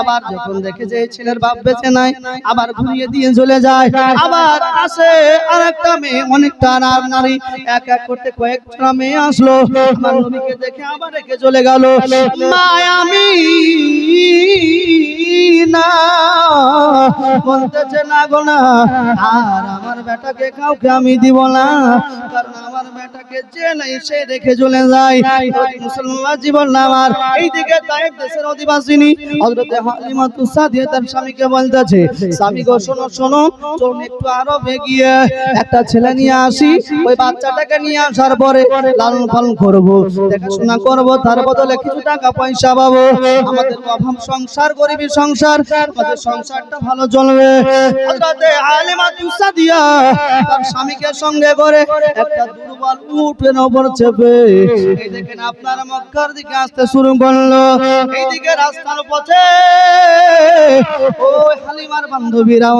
আবার যখন দেখে যে ছেলের বাপ বেঁচে নাই, আবার ঘুরিয়ে দিয়ে চলে যায়। আবার আসে আর একটা মেয়ে, অনেকটা আর নারী। এক এক করতে কয়েকটা মেয়ে আসলো। আমার নবীকে দেখে আবার রেখে চলে গেল। মা আমি বলতেছে, না গো না, আর আমার বেটাকে কাউকে আমি দিব না, কারণ আমার বেটাকে যে নাই সে রেখে চলে যায়। মুসলমান জীবন না আমার। এইদিকে তাইব দেশের অধিবাসিনী হযরতে হালিমা তুসাদিয়া তার স্বামীকে বলতেছে, স্বামী গো, শোনো শোনো, চলুন একটু আরও এগিয়ে। একটা ছেলে নিয়ে আসি, ওই বাচ্চাটাকে নিয়ে আসার পরে লালন পালন করব, দেখাশোনা করব, তার বদলে কিছু টাকা পয়সা পাবো। আমাদের অভাব সংসার, গরিবী সংসার, আমাদের সংসারটা ভালো চলবে স্বামীকে সঙ্গে একটা আপনার শুরু করল। রাস্তার পথে ওই হালিমার বান্ধবীরা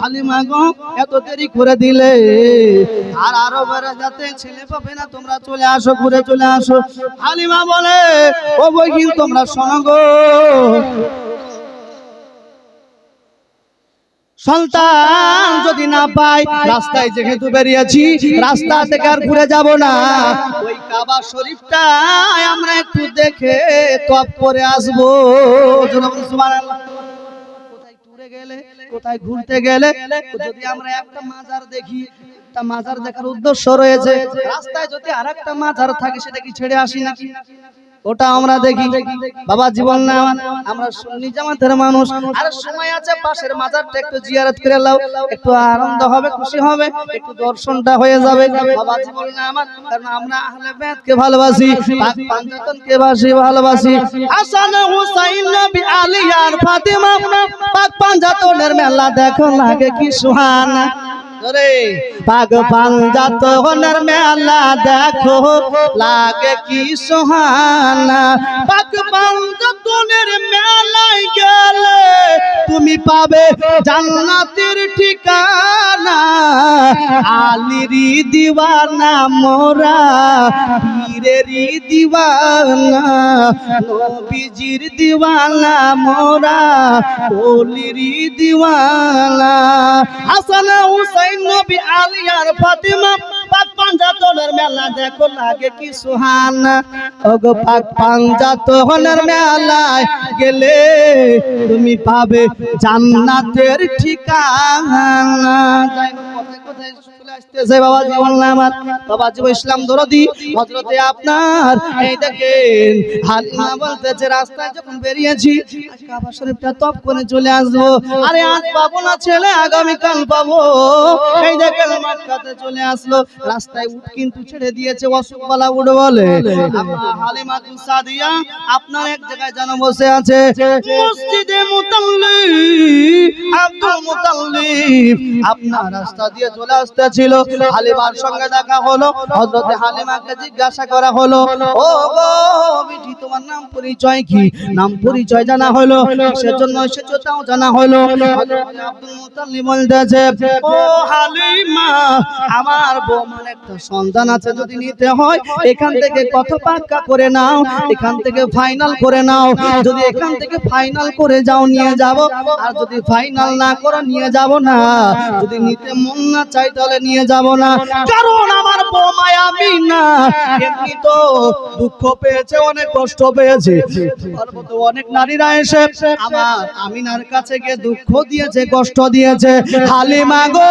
হালিমা এত দেরি করে দিলে। আর আরও বেড়ে যাতে ছেলে পাবে না, তোমরা চলে আসো, ঘুরে চলে আসো। হালিমা বলে, ও বইকিন তোমরা শোনো সন্তান যদি না পাই, রাস্তায় যেহেতু বেরিয়েছি, রাস্তা থেকে আর ঘুরে যাব না। ওই কাবা শরীফটা আমরা একটু দেখে তপ করে আসব। কোথায় গেলে, কোথায় ঘুরতে গেলে, যদি আমরা একটা মাজার দেখি, একটা মাজার দেখার উদ্দেশ্য রয়েছে। রাস্তায় যদি আর একটা মাজার থাকে, সেটা কি ছেড়ে আসি নাকি? ওটা আমরা দেখি। বাবা জীবন না, আমরা সুন্নি জামাতের মানুষ। আর সময় আছে, পাশের মাজারটা একটু জিয়ারত করে লাও। একটু আনন্দ হবে, খুশি হবে, একটু দর্শনটা হয়ে যাবে। বাবা জীবন না আমার, কারণ আমরা আহলে বেতকে ভালোবাসি, পাক পাঞ্জাতনকে বাসি ভালোবাসি। হাসান হুসাইন নবী আলী আর ফাতেমা। পাক পাঞ্জাতনের মেলা দেখো লাগে কি সুহানা। পাগ পাঞ্জাত হনের মেলা দেখো, লাগে কি সোহানা। পাগ পাঞ্জাতনের মেলায় গেলে তুমি পাবে জান্নাতের ঠিকানা। আলিরি দিওয়ানা মোরা, পীরের দিওয়ানা নবীজির দিওয়ানা মোরা ওলির দিওয়ানা হাসান হুসাইন, নবী আলিয়ার ফাতিমা পাক পাঞ্জাতনের মেলা দেখো কি সুহানা। ওগো পাক পাঞ্জাতনের মেলায় গেলে তুমি পাবে জান্নাতের ঠিকানা। কোথায় কোথায় আসতেছে ইসলাম আপনার রাস্তায় যখন বেরিয়েছি আরে পাবো না ছেলে, আগামীকাল পাবো। রাস্তায় কিন্তু ছেড়ে দিয়েছে, অসুখবালা উঠ বলে। আপনার এক জায়গায় যেন বসে আছে। মুতাল্লি মুতাল্লিব আপনার রাস্তা দিয়ে চলে আসতেছিল হালিমার সঙ্গে দেখা হলো। হযরতে হালিমাকে জিজ্ঞাসা করা হলো, ও গো বিটি তোমার নাম পরিচয় কি? নাম পরিচয় জানা হলো, সেজন্য এসেছ জানা হলো। আব্দুল মুতাল্লিব ও হালিমা, আমার বৌমার একটা সন্তান আছে, যদি নিতে হয় এখান থেকে কত পাক্কা করে নাও, এখান থেকে ফাইনাল করে নাও। যদি এখান থেকে ফাইনাল করে যাও, নিয়ে যাব। আর যদি ফাইনাল না করে, নিয়ে যাব না। যদি নিতে মন না চাই তাহলে নিয়ে যাব না। কারণ আমার বোমায় আমি না। এমনি তো দুঃখ পেয়েছে অনেক কষ্ট পেয়েছে। অনেক নারীরা এসে আমার আমিনার কাছে গিয়ে দুঃখ দিয়েছে কষ্ট দিয়েছে। হালিমা গো।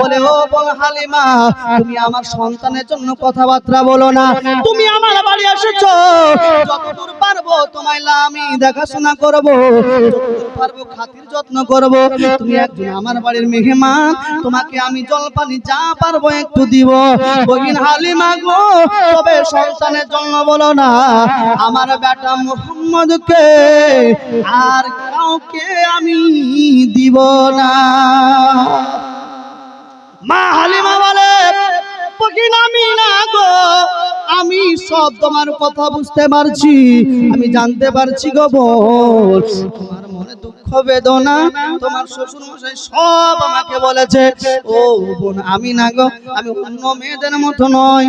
বলে, ও বল হালিমা, তুমি আমার সন্তানের জন্য কথাবার্তা বলো না। তুমি আমার বাড়ি এসেছ। যতদূর পারব তোমায় আমি দেখাশোনা করব পারব খাতির যত্ন করব। তুমি একজন আমার বাড়ির মেহমান, তোমাকে আমি জল পানি যা পারব একটু দিব। বহিন হালিমা গো, তবে সন্তানের জন্য বলো না, আমার বেটা মোহাম্মদকে আর কাউকে আমি দিব না। মা হালিমা বলে আমি গো, আমি সব তোমার কথা বুঝতে পারছি, আমি জানতে পারছি গো বোন। তোমার মনে দুঃখ, বেদনা, তোমার শ্বশুর মশাই সব আমাকে বলেছে। ও বোন, আমি না গো, আমি অন্য মেয়েদের মতো নয়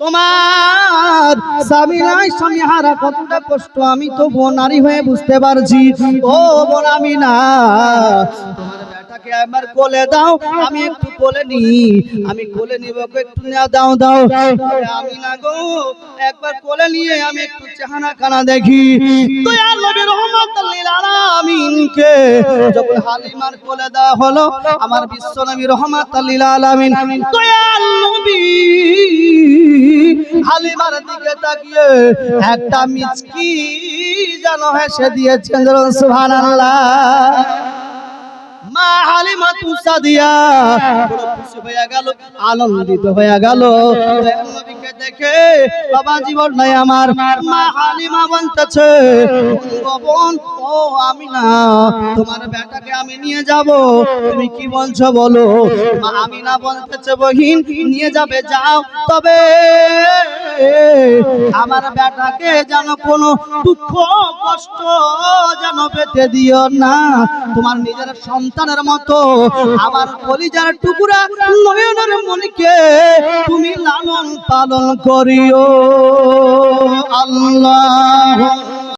তোমার স্বামী নাই, স্বামী হারা, কতটা কষ্ট, আমি তো নারী হয়ে বুঝতে পারছি। ও বোন, আমি না। তোমার বেটাকে একবার কোলে দাও, আমি একটু কোলে নি। আমি কোলে নিব একটু নেওয়া দাও দাও। আমি না গো, একবার কোলে নিয়ে আমি একটু দেখি। যখন হালিমার কোলে হলো, আমার বিশ্ব নবী রহমাতুল লিল আলামিন, দয়াল নবী, হালিমার দিকে তাকিয়ে একটা মিচকি যেন হেসে দিয়েছেন সুবহানাল্লাহ। মা হালিমা তুসা দিয়া। খুশি হয়ে গেল, আনন্দিত হয়ে গেল। দেখে বাবা জীবন নাই আমার, মা হালিমা বলতেছে আমি না তোমার বেটাকে আমি নিয়ে যাব। তুমি কি বলছো বলো? মা আমিনা বলতেছে, বহিন, নিয়ে যাবে, যাও তবে। আমার বেটাকে যেন কোনো দুঃখ, কষ্ট যেন পেতে দিও না। তোমার নিজের সন্তানের মতো আমার কলিজার টুকুরা নয়নের মনকে তুমি লালন পালন করিও। আল্লাহ